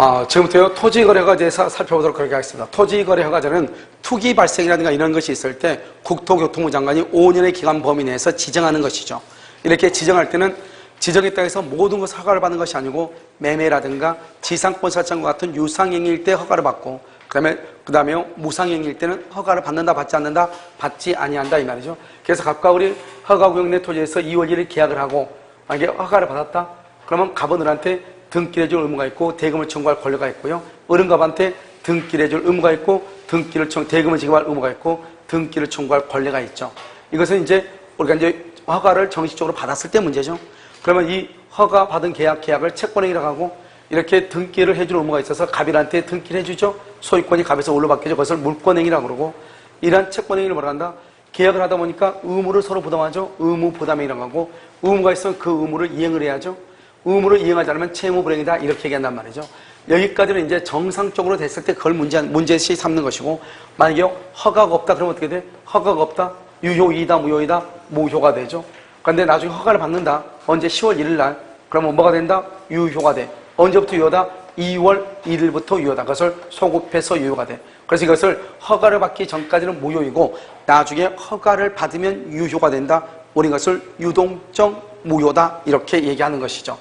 아, 지금부터 토지 거래 허가 제에 대해서 살펴보도록 하겠습니다. 토지 거래 허가제는 투기 발생이라든가 이런 것이 있을 때 국토교통부 장관이 5년의 기간 범위 내에서 지정하는 것이죠. 이렇게 지정할 때는 지정에 따라서 모든 것을 허가를 받는 것이 아니고 매매라든가 지상권 설정과 같은 유상행위일 때 허가를 받고 그다음에 그다음에 무상행위일 때는 허가를 받는다 받지 않는다 받지 아니한다 이 말이죠. 그래서 각각 우리 허가구역 내 토지에서 2월 1일 계약을 하고 만약에 허가를 받았다 그러면 갑원들한테 등기를 해줄 의무가 있고 대금을 청구할 권리가 있고요. 어른갑한테 등기를 해줄 의무가 있고 등기를 청 대금을 지급할 의무가 있고 등기를 청구할 권리가 있죠. 이것은 이제 우리가 이제 허가를 정식적으로 받았을 때 문제죠. 그러면 이 허가 받은 계약 계약을 채권행위라고 하고 이렇게 등기를 해줄 의무가 있어서 갑일한테 등기를 해주죠. 소유권이 갑에서 올로 바뀌죠. 그것을 물권행위라고 그러고 이러한 채권행위를 뭐라 한다? 계약을 하다 보니까 의무를 서로 부담하죠. 의무 부담행위라고 하고 의무가 있으면 그 의무를 이행을 해야죠. 의무를 이행하지 않으면 채무 불행이다 이렇게 얘기한단 말이죠. 여기까지는 이제 정상적으로 됐을 때 그걸 문제 문제시 삼는 것이고 만약에 허가가 없다 그러면 어떻게 돼? 허가가 없다 유효이다 무효이다 무효가 되죠. 그런데 나중에 허가를 받는다 언제 10월 1일 날 그러면 뭐가 된다? 유효가 돼. 언제부터 유효다? 2월 1일부터 유효다. 그것을 소급해서 유효가 돼. 그래서 이것을 허가를 받기 전까지는 무효이고 나중에 허가를 받으면 유효가 된다. 우리 이것을 유동적 무효다 이렇게 얘기하는 것이죠.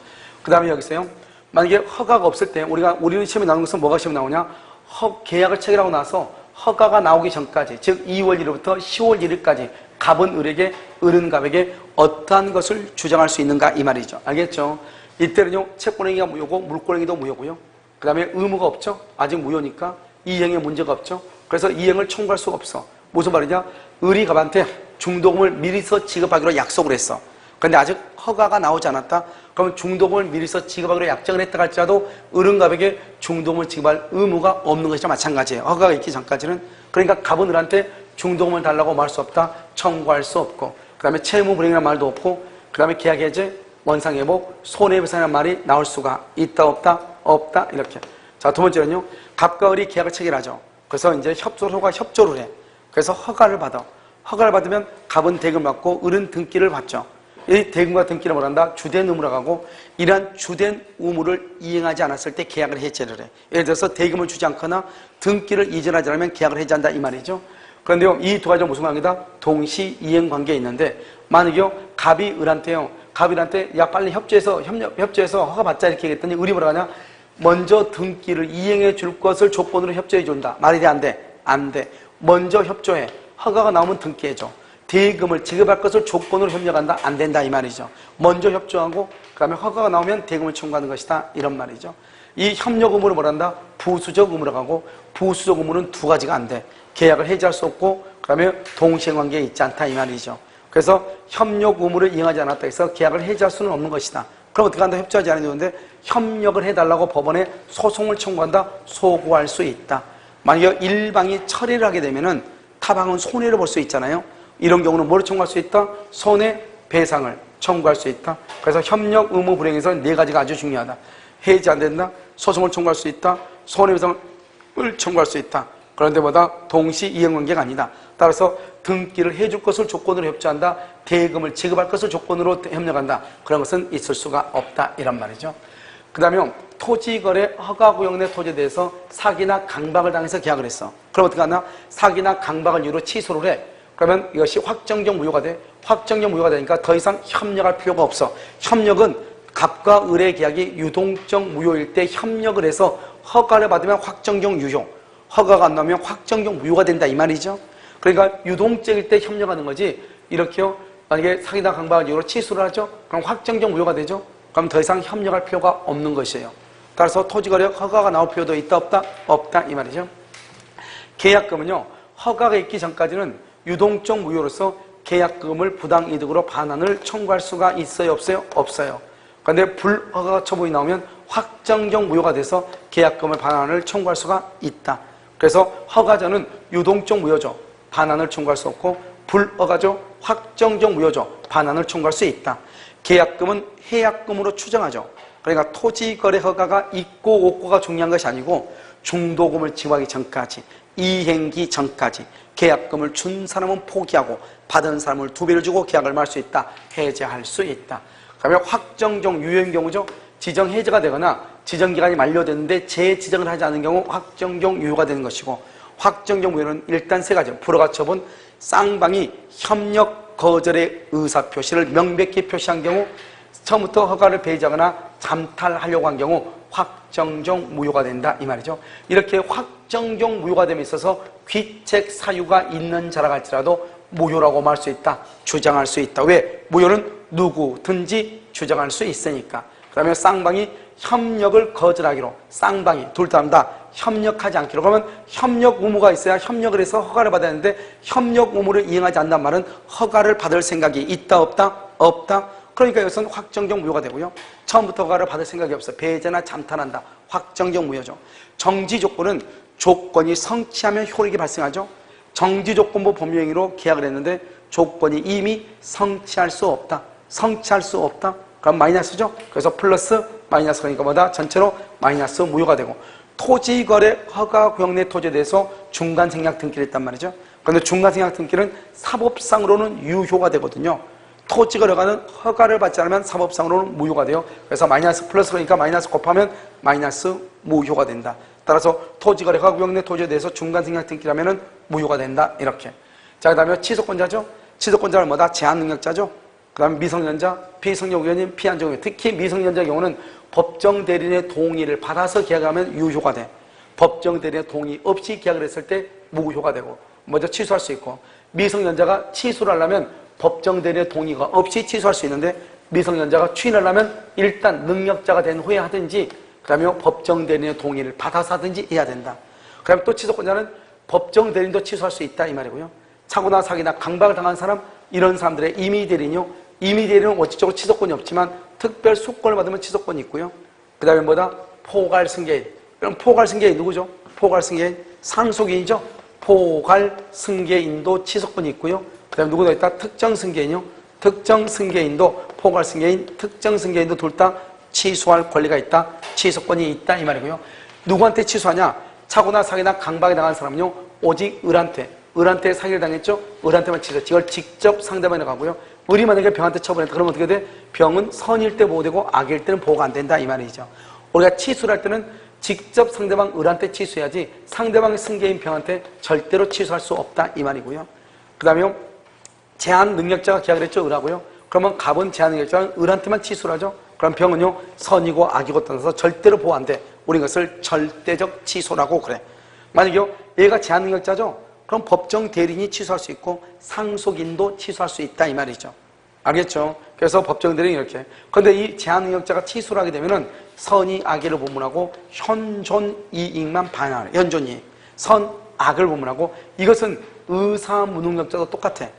그 다음에 여기서요. 만약에 허가가 없을 때 우리가 우리는 시험에 나오는 것은 뭐가 시험에 나오냐? 허, 계약을 체결하고 나서 허가가 나오기 전까지 즉 2월 1일부터 10월 1일까지 갑은 을에게 을은 갑에게 어떠한 것을 주장할 수 있는가 이 말이죠. 알겠죠? 이때는요 채권행위가 무효고 물권행위도 무효고요. 그 다음에 의무가 없죠. 아직 무효니까 이행에 문제가 없죠. 그래서 이행을 청구할 수가 없어. 무슨 말이냐? 을이 갑한테 중도금을 미리서 지급하기로 약속을 했어. 근데 아직 허가가 나오지 않았다? 그러면 중도금을 미리서 지급하기로 약정을 했다 할지라도 을은갑에게 중도금을 지급할 의무가 없는 것이나 마찬가지예요. 허가가 있기 전까지는. 그러니까 갑은 을한테 중도금을 달라고 말할 수 없다. 청구할 수 없고. 그 다음에 채무 불행이라는 말도 없고. 그 다음에 계약해제, 원상회복, 손해배상이라는 말이 나올 수가 있다 없다? 없다? 이렇게. 자, 두 번째는요. 갑과 을이 계약을 체결하죠. 그래서 이제 협조로가 협조를 해. 그래서 허가를 받아. 허가를 받으면 갑은 대금 받고 을은 등기를 받죠. 이 대금과 등기를 뭐란다? 주된 의무라고 하고 이러한 주된 의무를 이행하지 않았을 때 계약을 해제를 해. 예를 들어서 대금을 주지 않거나 등기를 이전하지 않으면 계약을 해제한다 이 말이죠. 그런데요, 이 두 가지가 무슨 관계다? 동시 이행 관계에 있는데 만약에요, 갑이 을한테요, 갑이한테 야 빨리 협조해서 협력 협조해서 허가 받자 이렇게 얘기했더니 을이 뭐라 하냐? 먼저 등기를 이행해 줄 것을 조건으로 협조해 준다. 말이 돼 안 돼? 안 돼. 먼저 협조해. 허가가 나오면 등기해 줘. 대금을 지급할 것을 조건으로 협력한다? 안 된다 이 말이죠. 먼저 협조하고 그 다음에 허가가 나오면 대금을 청구하는 것이다 이런 말이죠. 이 협력 의무를 뭐란다? 부수적 의무라고 하고 부수적 의무는 두 가지가 안 돼. 계약을 해지할 수 없고 그 다음에 동시행 관계에 있지 않다 이 말이죠. 그래서 협력 의무를 이행하지 않았다 해서 계약을 해지할 수는 없는 것이다. 그럼 어떻게 한다? 협조하지 않는데 협력을 해달라고 법원에 소송을 청구한다? 소구할 수 있다. 만약에 일방이 처리를 하게 되면은 타방은 손해를 볼 수 있잖아요. 이런 경우는 뭐를 청구할 수 있다? 손해배상을 청구할 수 있다. 그래서 협력 의무 불행에서 네 가지가 아주 중요하다. 해지 안 된다. 소송을 청구할 수 있다. 손해배상을 청구할 수 있다. 그런데 보다 동시 이행관계가 아니다. 따라서 등기를 해줄 것을 조건으로 협조한다. 대금을 지급할 것을 조건으로 협력한다. 그런 것은 있을 수가 없다. 이란 말이죠. 그 다음에 토지거래 허가구역 내 토지에 대해서 사기나 강박을 당해서 계약을 했어. 그럼 어떻게 하나? 사기나 강박을 이유로 취소를 해. 그러면 이것이 확정적 무효가 돼. 확정적 무효가 되니까 더 이상 협력할 필요가 없어. 협력은 갑과 을의 계약이 유동적 무효일 때 협력을 해서 허가를 받으면 확정적 유효. 허가가 안 나오면 확정적 무효가 된다 이 말이죠. 그러니까 유동적일 때 협력하는 거지. 이렇게요. 만약에 사기나 강박을 이유로 취소를 하죠. 그럼 확정적 무효가 되죠. 그럼 더 이상 협력할 필요가 없는 것이에요. 따라서 토지거래 허가가 나올 필요도 있다 없다? 없다 이 말이죠. 계약금은요. 허가가 있기 전까지는 유동적 무효로서 계약금을 부당이득으로 반환을 청구할 수가 있어요 없어요? 없어요. 그런데 불허가 처분이 나오면 확정적 무효가 돼서 계약금을 반환을 청구할 수가 있다. 그래서 허가자는 유동적 무효죠. 반환을 청구할 수 없고 불허가죠. 확정적 무효죠. 반환을 청구할 수 있다. 계약금은 해약금으로 추정하죠. 그러니까 토지 거래 허가가 있고 없고가 중요한 것이 아니고 중도금을 지급하기 전까지 이행기 전까지 계약금을 준 사람은 포기하고 받은 사람을 두 배를 주고 계약을 말 수 있다. 해제할 수 있다. 그러면 확정적 유효인 경우죠. 지정 해제가 되거나 지정 기간이 만료됐는데 재지정을 하지 않은 경우 확정적 유효가 되는 것이고 확정적 무효는 일단 세 가지 불허가 처분 쌍방이 협력 거절의 의사 표시를 명백히 표시한 경우 처음부터 허가를 배제하거나 잠탈하려고 한 경우 확정적 무효가 된다 이 말이죠. 이렇게 확정적 무효가 됨에 있어서 귀책 사유가 있는 자라 할지라도 무효라고 말할 수 있다. 주장할 수 있다. 왜? 무효는 누구든지 주장할 수 있으니까. 그다음에 쌍방이 협력을 거절하기로 쌍방이 둘다다 협력하지 않기로 그러면 협력 의무가 있어야 협력을 해서 허가를 받아야 하는데 협력 의무를 이행하지 않는 말은 허가를 받을 생각이 있다 없다 없다 그러니까 이것은 확정적 무효가 되고요. 처음부터 허가를 받을 생각이 없어. 배제나 잠탄한다. 확정적 무효죠. 정지 조건은 조건이 성취하면 효력이 발생하죠. 정지 조건부 법령으로 계약을 했는데 조건이 이미 성취할 수 없다. 성취할 수 없다. 그럼 마이너스죠. 그래서 플러스 마이너스 그러니까 뭐다? 전체로 마이너스 무효가 되고 토지거래 허가 구역 내 토지에 대해서 중간 생략 등기를 했단 말이죠. 그런데 중간 생략 등기는 사법상으로는 유효가 되거든요. 토지거래가는 허가를 받지 않으면 사법상으로는 무효가 돼요. 그래서 마이너스 플러스 그러니까 마이너스 곱하면 마이너스 무효가 된다. 따라서 토지 거래 허가 구역 내 토지에 대해서 중간 생략 등기라면은 무효가 된다. 이렇게. 자, 그다음에 취소권자죠. 취소권자는 뭐다? 제한 능력자죠. 그다음에 미성년자, 피성년 의원님, 피한정 의원. 특히 미성년자 경우는 법정 대리인의 동의를 받아서 계약하면 유효가 돼. 법정 대리인의 동의 없이 계약을 했을 때 무효가 되고 먼저 취소할 수 있고 미성년자가 취소를 하려면 법정 대리인의 동의가 없이 취소할 수 있는데 미성년자가 추인을 하면 일단 능력자가 된 후에 하든지 그다음에 법정 대리인의 동의를 받아서 하든지 해야 된다. 그다음에 또 취소권자는 법정 대리인도 취소할 수 있다 이 말이고요. 차고나 사기나 강박을 당한 사람 이런 사람들의 임의 대리인요. 임의 대리는 원칙적으로 취소권이 없지만 특별 수권을 받으면 취소권이 있고요. 그 다음에 뭐다? 포괄 승계인. 그럼 포괄 승계인 누구죠? 포괄 승계인 상속인이죠? 포괄 승계인도 취소권이 있고요. 그 다음에 누구도 있다? 특정 승계인요. 특정 승계인도 포괄 승계인, 특정 승계인도 둘 다 취소할 권리가 있다. 취소권이 있다 이 말이고요. 누구한테 취소하냐? 차고나 사기나 강박에 당한 사람은요. 오직 을한테 을한테 사기를 당했죠? 을한테만 취소. 이걸 직접 상대방에 가고요. 을이 만약에 병한테 처벌했다. 그러면 어떻게 돼? 병은 선일 때 보호되고 악일 때는 보호가 안 된다. 이 말이죠. 우리가 취소를 할 때는 직접 상대방 을한테 취소해야지 상대방의 승계인 병한테 절대로 취소할 수 없다. 이 말이고요. 그 다음에 제한 능력자가 계약을 했죠. 을하고요. 그러면 갑은 제한 능력자는 을한테만 취소를 하죠. 그럼 병은요. 선이고 악이고 떠나서 절대로 보호 안 돼. 우리 이것을 절대적 취소라고 그래. 만약에 얘가 제한 능력자죠. 그럼 법정 대리인이 취소할 수 있고 상속인도 취소할 수 있다 이 말이죠. 알겠죠? 그래서 법정 대리인 이렇게. 그런데 이 제한 능력자가 취소를 하게 되면은 선이 악의를 본문하고 현존 이익만 반환해. 현존 이익. 선 악을 본문하고 이것은 의사 무능력자도 똑같아.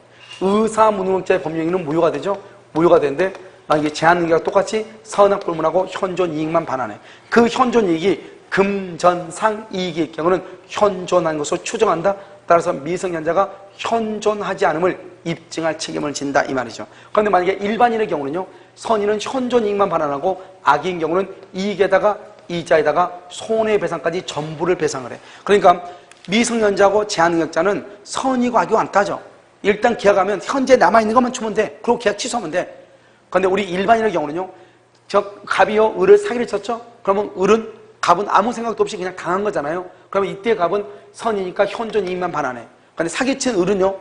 의사 무능력자의 법령에는 무효가 되죠. 무효가 되는데 만약에 제한 능력자가 똑같이 선악 불문하고 현존 이익만 반환해. 그 현존 이익이 금전상 이익의 경우는 현존한 것으로 추정한다. 따라서 미성년자가 현존하지 않음을 입증할 책임을 진다 이 말이죠. 그런데 만약에 일반인의 경우는요. 선인은 현존 이익만 반환하고 악인 경우는 이익에다가 이자에다가 손해배상까지 전부를 배상을 해. 그러니까 미성년자고 제한능력자는 선이고 악이고 안 따져. 일단 계약하면 현재 남아있는 것만 주면 돼. 그리고 계약 취소하면 돼. 그런데 우리 일반인의 경우는요. 저 갑이요 을을 사기를 쳤죠. 그러면 을은 갑은 아무 생각도 없이 그냥 당한 거잖아요. 그러면 이때 갑은 선이니까 현존 이익만 반환해. 근데 사기친 을은요,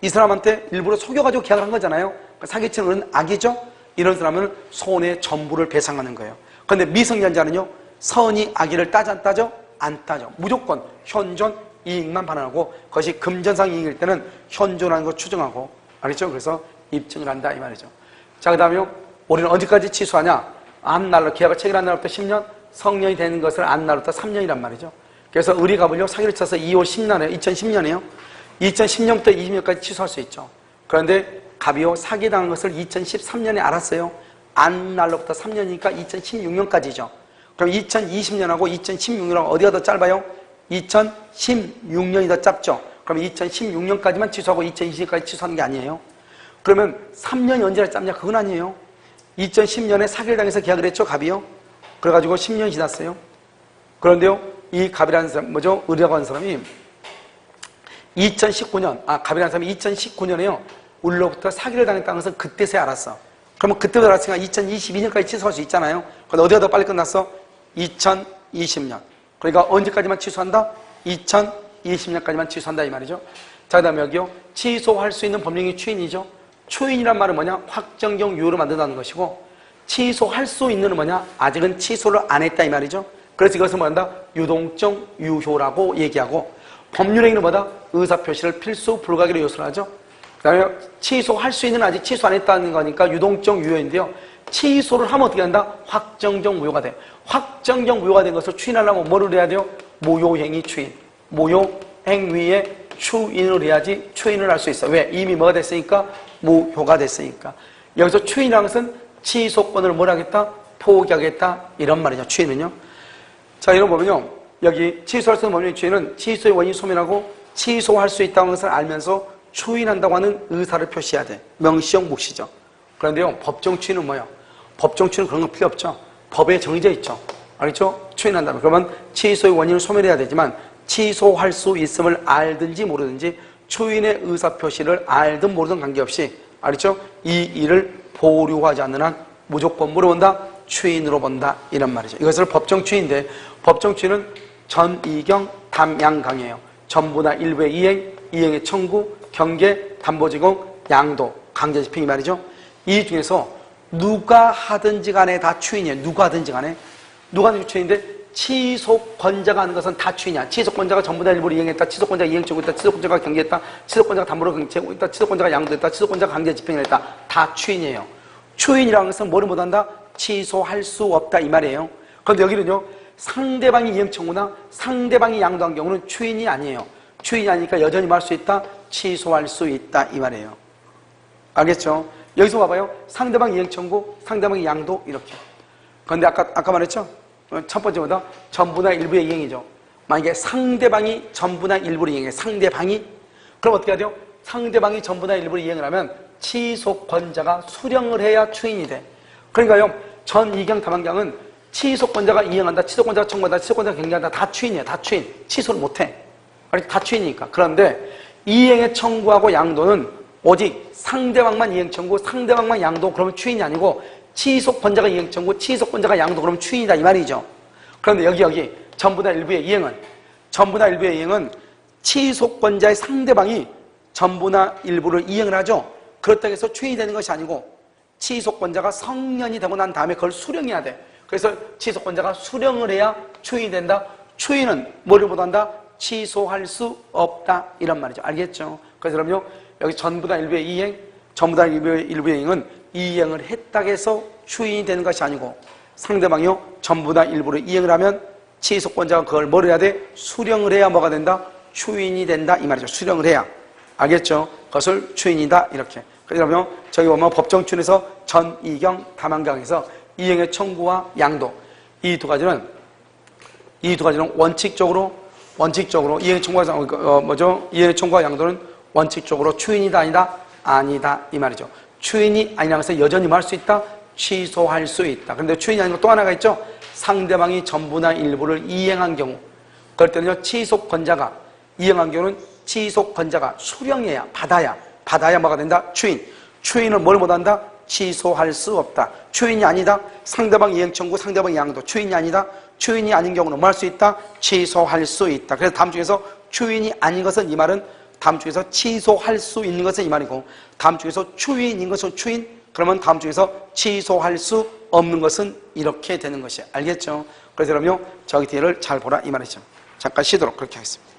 이 사람한테 일부러 속여가지고 계약을 한 거잖아요. 그러니까 사기친 을은 악이죠? 이런 사람은 손해 전부를 배상하는 거예요. 그런데 미성년자는요, 선이 악의를 따져 안 따져? 안 따져. 무조건 현존 이익만 반환하고 그것이 금전상 이익일 때는 현존하는 거 추정하고 알겠죠? 그래서 입증을 한다 이 말이죠. 자, 그 다음에 우리는 언제까지 취소하냐? 안 날로 계약을 체결한 날부터 10년, 성년이 되는 것을 안 날부터 3년이란 말이죠. 그래서 의리 갑을요 사기를 쳐서 2월 10년에 2010년에요. 2010년부터 20년까지 취소할 수 있죠. 그런데 갑이요 사기당한 것을 2013년에 알았어요. 안 날로부터 3년이니까 2016년까지죠. 그럼 2020년하고 2016년하고 어디가 더 짧아요? 2016년이 더 짧죠. 그럼 2016년까지만 취소하고 2020년까지 취소하는 게 아니에요. 그러면 3년이 언제나 짧냐? 그건 아니에요. 2010년에 사기를 당해서 계약을 했죠, 갑이요. 그래가지고 10년이 지났어요. 그런데요, 이 갑이라는 사람, 뭐죠? 의리라고 하는 사람이 2019년, 아, 갑이라는 사람이 2019년에요. 울로부터 사기를 당했다는 것을 그때서야 알았어. 그러면 그때부터 알았으니까 2022년까지 취소할 수 있잖아요. 근데 어디가 더 빨리 끝났어? 2020년. 그러니까 언제까지만 취소한다? 2020년까지만 취소한다 이 말이죠. 자, 그 다음에 여기요. 취소할 수 있는 법령이 추인이죠. 추인이란 말은 뭐냐? 확정적 유효로 만든다는 것이고 취소할 수 있는 뭐냐? 아직은 취소를 안 했다 이 말이죠. 그래서 이것을 뭐한다? 유동적 유효라고 얘기하고 법률행위는 뭐다? 의사표시를 필수 불가결의 요소로 하죠. 그 다음에 취소할 수 있는 아직 취소 안 했다는 거니까 유동적 유효인데요. 취소를 하면 어떻게 한다? 확정적 무효가 돼. 확정적 무효가 된 것을 추인하려면 뭐를 해야 돼요? 무효행위 추인. 무효행위에 추인을 해야지 추인을 할 수 있어. 왜? 이미 뭐가 됐으니까? 무효가 됐으니까. 여기서 추인이라는 것은 취소권을 뭘 하겠다? 포기하겠다. 이런 말이죠. 추인은요. 자, 이런 보면요. 여기 취소할 수 있는 법령 추인은 취소의 원인 소멸하고 취소할 수 있다는 것을 알면서 추인한다고 하는 의사를 표시해야 돼. 명시형 묵시죠. 그런데요, 법정 추인은 뭐야? 법정 추인은 그런 거 필요 없죠. 법에 정해져 있죠. 알겠죠? 추인한다면. 그러면 취소의 원인을 소멸해야 되지만 취소할 수 있음을 알든지 모르든지 추인의 의사 표시를 알든 모르든 관계없이 알겠죠? 이 일을 보류하지 않는 한 무조건 물어본다? 추인으로 본다. 이런 말이죠. 이것을 법정 추인인데 법정 추인은 전이경 담양강이에요. 전부나 일부의 이행, 이행의 청구, 경계, 담보지공, 양도, 강제집행 이 말이죠. 이 중에서 누가 하든지 간에 다 추인이에요. 누가 하든지 간에. 누가 하든지 추인인데 취소권자가 하는 것은 다 추인이야. 취소권자가 전부 다 일부를 이행했다. 취소권자가 이행 청구했다. 취소권자가 경계했다. 취소권자가 담보로 경제했다. 취소권자가 양도했다. 취소권자가 강제 집행을 했다. 다 추인이에요. 추인이라는 것은 뭐를 못한다? 취소할 수 없다 이 말이에요. 그런데 여기는요. 상대방이 이행 청구나 상대방이 양도한 경우는 추인이 아니에요. 추인이 아니니까 여전히 말할 수 있다. 취소할 수 있다 이 말이에요. 알겠죠? 여기서 봐봐요. 상대방 이행 청구, 상대방이 양도 이렇게. 그런데 아까 아까 말했죠? 어, 첫 번째보다 전부나 일부의 이행이죠. 만약에 상대방이 전부나 일부를 이행해 상대방이 그럼 어떻게 해야 돼요? 상대방이 전부나 일부를 이행을 하면 취소권자가 수령을 해야 추인이 돼. 그러니까요. 전 이경 다만경은 취소권자가 이행한다, 취소권자가 청구한다, 취소권자가 경계한다 다 추인이야. 다 추인. 취소를 못 해. 다 추인이니까. 그런데 이행의 청구하고 양도는 오직 상대방만 이행 청구, 상대방만 양도 그러면 추인이 아니고 취소 권자가 이행 청구, 취소 권자가 양도 그러면 추인이다 이 말이죠. 그런데 여기 여기 전부 다 일부의 이행은 전부 다 일부의 이행은 취소권자의 상대방이 전부나 일부를 이행을 하죠. 그렇다고 해서 추인이 되는 것이 아니고 취소권자가 성년이 되고 난 다음에 그걸 수령해야 돼. 그래서 취소권자가 수령을 해야 추인이 된다. 추인은 뭐를 못한다? 취소할 수 없다. 이런 말이죠. 알겠죠? 그래서 그럼요. 여기 전부 다 일부의 이행, 전부 다 일부의, 일부의 이행은 이행을 했다고 해서 추인이 되는 것이 아니고 상대방이요. 전부 다 일부를 이행을 하면 취소권자가 그걸 뭘 해야 돼? 수령을 해야 뭐가 된다? 추인이 된다. 이 말이죠. 수령을 해야. 알겠죠? 그것을 추인이다. 이렇게. 그러면 저기 보면 법정춘에서 전, 이경, 다만경에서 이행의 청구와 양도 이 두 가지는 이 두 가지는 원칙적으로 원칙적으로 이행 청구와 어, 뭐죠? 이행 청구와 양도는 원칙적으로 추인이다 아니다 아니다 이 말이죠. 추인이 아니라고 해서 여전히 말수 있다 취소할 수 있다. 그런데 추인이 아니고 또 하나가 있죠. 상대방이 전부나 일부를 이행한 경우 그럴 때는요 취소권자가 이행한 경우는 취소권자가 수령해야 받아야 받아야 뭐가 된다 추인 추인을 뭘 못한다 취소할 수 없다. 추인이 아니다. 상대방 이행 청구, 상대방 양도. 추인이 아니다. 추인이 아닌 경우는 뭐 할 수 있다? 취소할 수 있다. 그래서 다음 중에서 추인이 아닌 것은 이 말은 다음 중에서 취소할 수 있는 것은 이 말이고 다음 중에서 추인인 것은 추인 그러면 다음 중에서 취소할 수 없는 것은 이렇게 되는 것이 알겠죠? 그래서 그러면 저기 뒤를 잘 보라 이 말이죠. 잠깐 쉬도록 그렇게 하겠습니다.